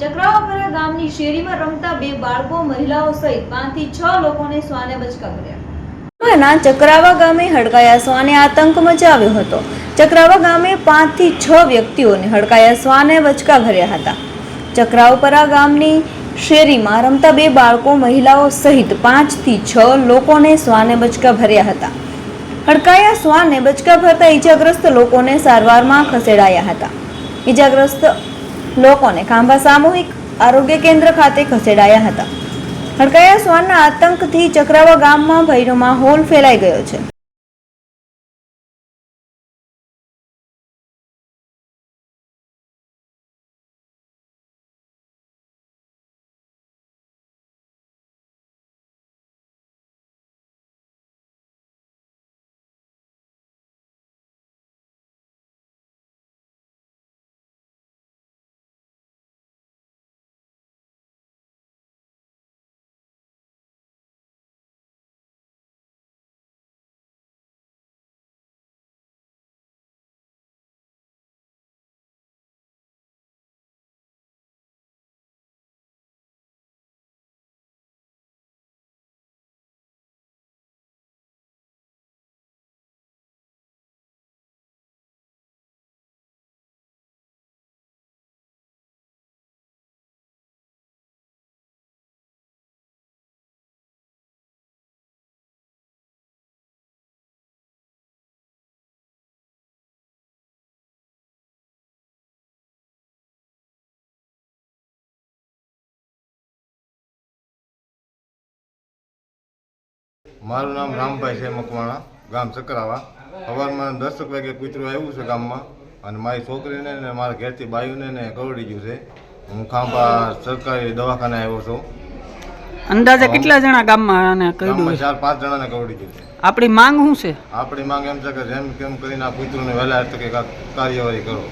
ચક્રાવાપરા ગામની શેરીમાં રમતા બે બાળકો, મહિલાઓ સહિત પાંચથી છ લોકોને શ્વાને બચકા કર્યા ના ચક્રાવા ગામે હડકાયા શ્વાને આતંક મચાવ્યો હતો. ચક્રાવા ગામે પાંચથી છ વ્યક્તિઓને હડકાયા શ્વાને બચકા ભર્યા હતા. ચક્રાવપરા ગામની શેરીમાં રમતા બે બાળકો, મહિલાઓ સહિત પાંચથી છ લોકોને શ્વાને બચકા ભર્યા હતા. હડકાયા શ્વાને બચકા ભરતા ઈજાગ્રસ્ત લોકોને સારવારમાં ખસેડાયા હતા. ઈજાગ્રસ્ત લોકોને ખાંભા સામૂહિક આરોગ્ય કેન્દ્ર ખાતે ખસેડાયા હતા. હડકાયા શ્વાનના આતંકથી ચક્રાવા ગામમાં ભયનો માહોલ ફેલાઈ ગયો છે. મારું નામ રામભાઈ છે મકવાણા ગામ ચક્રાવા સવારમાં દસ વાગે કૂતરું આવ્યું છે ગામમાં અને મારી છોકરીને ને મારા ઘેરથી બાયુને ને કરડી ગયું છે. હું ખાંભા સરકારી દવાખાને આવ્યો છું. અંદાજે કેટલા જણા ગામમાં ગામમાં ચાર પાંચ જણાને કરડી ગયું છે. આપણી માંગ શું છે? આપણી માંગ એમ છે કે જેમ કેમ કરીને આ કૂતરુંને વહેલા તકે કાર્યવાહી કરો.